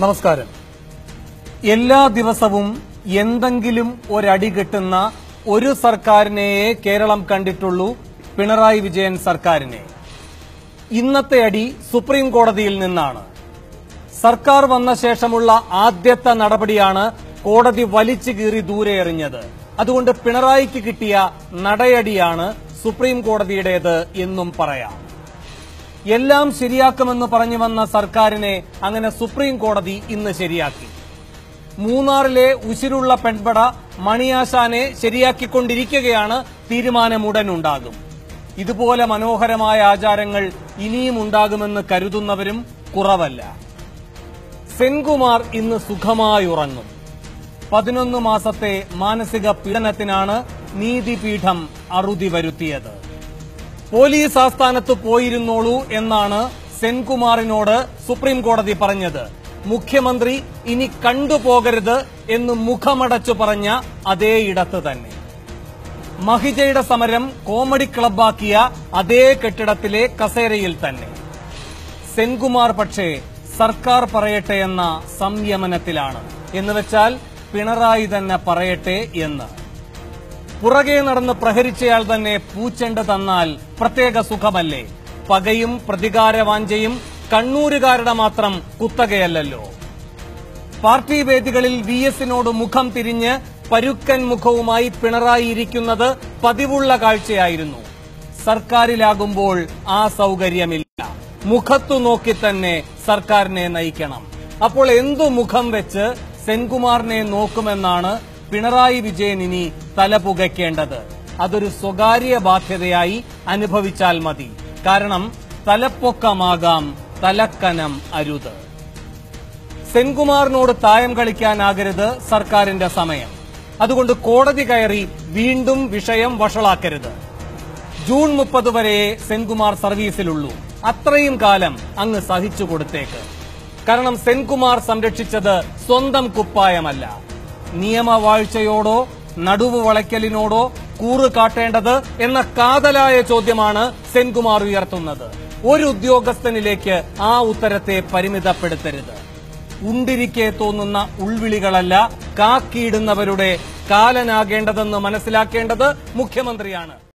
നമസ്കാരം. എല്ലാ ദിവസവും എന്തെങ്കിലും ഒരടി കിട്ടുന്ന ഒരു സർക്കാരിനെയേ കേരളം കണ്ടിട്ടുള്ളൂ പിണറായി വിജയൻ സർക്കാരിനെ. ഇന്നത്തെ അടി സുപ്രീം കോടതിയിൽ നിന്നാണ്. സർക്കാർ വന്ന ശേഷമുള്ള ആദ്യത്തെ നടപടിയാണ് കോടതി വലിച്ചു കീറി ദൂരെ എറിഞ്ഞത്. അതുകൊണ്ട് പിണറായിക്ക് കിട്ടിയ നടയടിയാണ് സുപ്രീം കോടതിയുടേത് എന്നും പറയാം. എല്ലാം ശരിയാക്കുമെന്ന് പറഞ്ഞു വന്ന സർക്കാരിനെ അങ്ങനെ സുപ്രീം കോടതി ഇന്ന് ശരിയാക്കി. മൂന്നാറിലെ ഉശിരുള്ള പെൺപട മണിയാശാനെ ശരിയാക്കിക്കൊണ്ടിരിക്കുകയാണ് തീരുമാനമുടനുണ്ടാകും. ഇതുപോലെ മനോഹരമായ ആചാരങ്ങൾ ഇനിയും ഉണ്ടാകുമെന്ന് കരുതുന്നവരും കുറവല്ല. സെൻകുമാർ ഇന്ന് സുഖമായി ഉറങ്ങും പതിനൊന്ന് മാസത്തെ മാനസിക പീഡനത്തിനാണ് നീതിപീഠം അറുതി വരുത്തിയത്. പോലീസ് ആസ്ഥാനത്ത് പോയിരുന്നോളൂ എന്നാണ് സെൻകുമാറിനോട് സുപ്രീം കോടതി പറഞ്ഞത്. മുഖ്യമന്ത്രി ഇനി കണ്ടുപോകരുത് എന്ന് മുഖമടച്ചു പറഞ്ഞ അതേയിടത്ത് തന്നെ. മഹിജയുടെ സമരം കോമഡി ക്ലബ്ബാക്കിയ അതേ കെട്ടിടത്തിലെ കസേരയിൽ തന്നെ. സെൻകുമാർ പക്ഷേ സർക്കാർ പറയട്ടെ എന്ന സംയമനത്തിലാണ്. എന്നുവെച്ചാൽ പിണറായി തന്നെ പറയട്ടെ എന്ന്. പുറകെ നടന്ന് പ്രഹരിച്ചയാൾ തന്നെ പൂച്ചെണ്ട തന്നാൽ പ്രത്യേക സുഖമല്ലേ? പകയും പ്രതികാരവാഞ്ചയും കണ്ണൂരുകാരുടെ മാത്രം കുത്തകയല്ലല്ലോ. പാർട്ടി വേദികളിൽ വി എസിനോട് മുഖം തിരിഞ്ഞ് പരുക്കൻ മുഖവുമായി പിണറായി ഇരിക്കുന്നത് പതിവുള്ള കാഴ്ചയായിരുന്നു. സർക്കാരിലാകുമ്പോൾ ആ സൗകര്യമില്ല. മുഖത്തു നോക്കി തന്നെ സർക്കാരിനെ നയിക്കണം. അപ്പോൾ എന്തു മുഖം വെച്ച് സെൻകുമാറിനെ നോക്കുമെന്നാണ് പിണറായി വിജയൻ ഇനി തലപുകയ്ക്കേണ്ടത് അതൊരു സ്വകാര്യ ബാധ്യതയായി അനുഭവിച്ചാൽ മതി. കാരണം തലപ്പൊക്കമാകാം തലക്കനം അരുത്. സെൻകുമാറിനോട് തായം കളിക്കാനാകരുത് സർക്കാരിന്റെ സമയം. അതുകൊണ്ട് കോടതി കയറി വീണ്ടും വിഷയം വഷളാക്കരുത്. ജൂൺ മുപ്പത് വരെ സെൻകുമാർ സർവീസിലുള്ളൂ. അത്രയും കാലം അങ്ങ് സഹിച്ചു കൊടുത്തേക്ക്. കാരണം സെൻകുമാർ സംരക്ഷിച്ചത് സ്വന്തം കുപ്പായമല്ല. നിയമവാഴ്ചയോടോ നടുവ് വളയ്ക്കലിനോടോ കൂറ് കാട്ടേണ്ടത് എന്ന കാതലായ ചോദ്യമാണ് സെൻകുമാർ ഉയർത്തുന്നത്. ഒരു ഉദ്യോഗസ്ഥനിലേക്ക് ആ ഉത്തരത്തെ പരിമിതപ്പെടുത്തരുത്. ഉണ്ടിരിക്കെ തോന്നുന്ന ഉൾവിളികളല്ല കാക്കിയിടുന്നവരുടെ കാലനാകേണ്ടതെന്ന് മനസ്സിലാക്കേണ്ടത് മുഖ്യമന്ത്രിയാണ്.